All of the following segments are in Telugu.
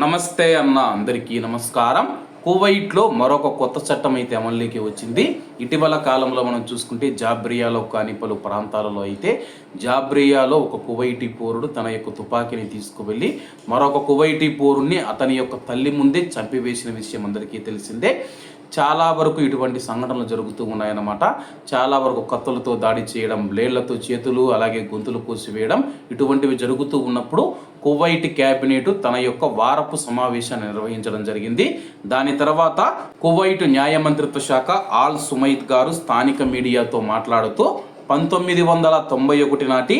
నమస్తే అన్న అందరికీ నమస్కారం. కువైట్లో మరొక కొత్త చట్టం అయితే అమల్లోకి వచ్చింది. ఇటీవల కాలంలో మనం చూసుకుంటే జాబ్రియాలో కానీ పలు ప్రాంతాలలో అయితే జాబ్రియాలో ఒక కువైటీ పోరుడు తన యొక్క తుపాకీని తీసుకువెళ్ళి మరొక కువైటీ పౌరుణ్ణి అతని యొక్క తల్లి ముందే చంపివేసిన విషయం అందరికీ తెలిసిందే. చాలా వరకు ఇటువంటి సంఘటనలు జరుగుతూ ఉన్నాయన్నమాట. చాలా వరకు కత్తులతో దాడి చేయడం బ్లేడ్లతో చేతులు అలాగే గొంతులు కోసివేయడం ఇటువంటివి జరుగుతూ ఉన్నప్పుడు కువైట్ క్యాబినెట్ తన యొక్క వారపు సమావేశాన్ని నిర్వహించడం జరిగింది. దాని తర్వాత కువైట్ న్యాయ మంత్రిత్వ శాఖ ఆల్ సుమైత్ గారు స్థానిక మీడియాతో మాట్లాడుతూ పంతొమ్మిది వందల తొంభై ఒకటి నాటి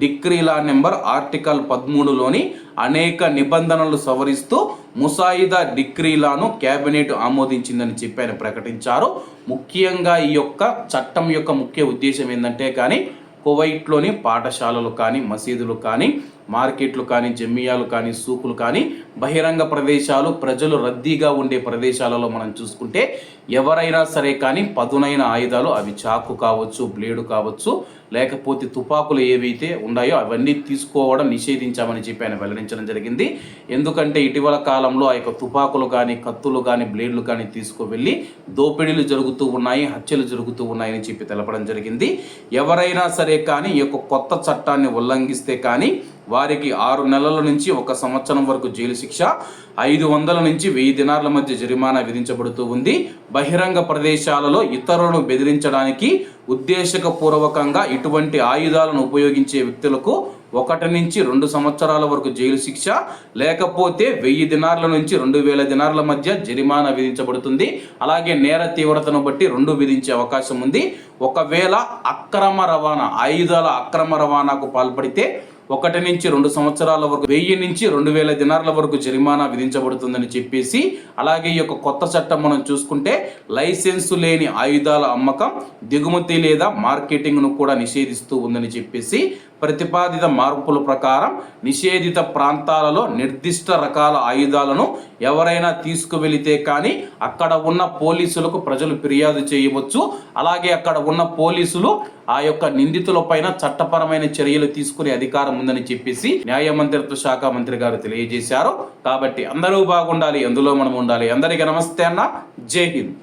డిక్రీలా నెంబర్ ఆర్టికల్ పదమూడులోని అనేక నిబంధనలు సవరిస్తూ ముసాయిదా డిక్రీలాను కేబినెట్ ఆమోదించిందని చెప్పి ఆయన ప్రకటించారు. ముఖ్యంగా ఈ యొక్క చట్టం యొక్క ముఖ్య ఉద్దేశం ఏంటంటే కానీ కువైట్లోని పాఠశాలలు కానీ మసీదులు కానీ మార్కెట్లు కానీ జమ్మియాలు కానీ సూకులు కానీ బహిరంగ ప్రదేశాలు ప్రజలు రద్దీగా ఉండే ప్రదేశాలలో మనం చూసుకుంటే ఎవరైనా సరే కానీ పదునైన ఆయుధాలు అవి చాకు కావచ్చు బ్లేడు కావచ్చు లేకపోతే తుపాకులు ఏవైతే ఉన్నాయో అవన్నీ తీసుకోవడం నిషేధించామని చెప్పి ఆయన వెల్లడించడం జరిగింది. ఎందుకంటే ఇటీవల కాలంలో ఆ యొక్క తుపాకులు కానీ కత్తులు కానీ బ్లేడ్లు కానీ తీసుకువెళ్ళి దోపిడీలు జరుగుతూ ఉన్నాయి హత్యలు జరుగుతూ ఉన్నాయని చెప్పి తెలపడం జరిగింది. ఎవరైనా సరే కానీ ఈ యొక్క కొత్త చట్టాన్ని ఉల్లంఘిస్తే కానీ వారికి ఆరు నెలల నుంచి ఒక సంవత్సరం వరకు జైలు శిక్ష ఐదు వందల నుంచి వెయ్యి దినార్ల మధ్య జరిమానా విధించబడుతూ ఉంది. బహిరంగ ప్రదేశాలలో ఇతరులను బెదిరించడానికి ఉద్దేశకపూర్వకంగా ఇటువంటి ఆయుధాలను ఉపయోగించే వ్యక్తులకు ఒకటి నుంచి రెండు సంవత్సరాల వరకు జైలు శిక్ష లేకపోతే వెయ్యి దినార్ల నుంచి రెండు వేల దినార్ల మధ్య జరిమానా విధించబడుతుంది. అలాగే నేర తీవ్రతను బట్టి రెండు విధించే అవకాశం ఉంది. ఒకవేళ అక్రమ రవాణా ఆయుధాల అక్రమ రవాణాకు పాల్పడితే ఒకటి నుంచి రెండు సంవత్సరాల వరకు వెయ్యి నుంచి రెండు వేల దినార్ల వరకు జరిమానా విధించబడుతుందని చెప్పేసి అలాగే ఈ యొక్క కొత్త చట్టం మనం చూసుకుంటే లైసెన్సు లేని ఆయుధాల అమ్మకం దిగుమతి లేదా మార్కెటింగ్ను కూడా నిషేధిస్తూ ఉందని చెప్పేసి ప్రతిపాదిత మార్పుల ప్రకారం నిషేధిత ప్రాంతాలలో నిర్దిష్ట రకాల ఆయుధాలను ఎవరైనా తీసుకువెళితే కానీ అక్కడ ఉన్న పోలీసులకు ప్రజలు ఫిర్యాదు చేయవచ్చు. అలాగే అక్కడ ఉన్న పోలీసులు ఆ యొక్క నిందితులపైన చట్టపరమైన చర్యలు తీసుకునే అధికారం ఉందని చెప్పేసి న్యాయ మంత్రిత్వ శాఖ మంత్రి గారు తెలియజేశారు. కాబట్టి అందరూ బాగుండాలి అందులో మనం ఉండాలి. అందరికీ నమస్తే అన్న. జై హింద్.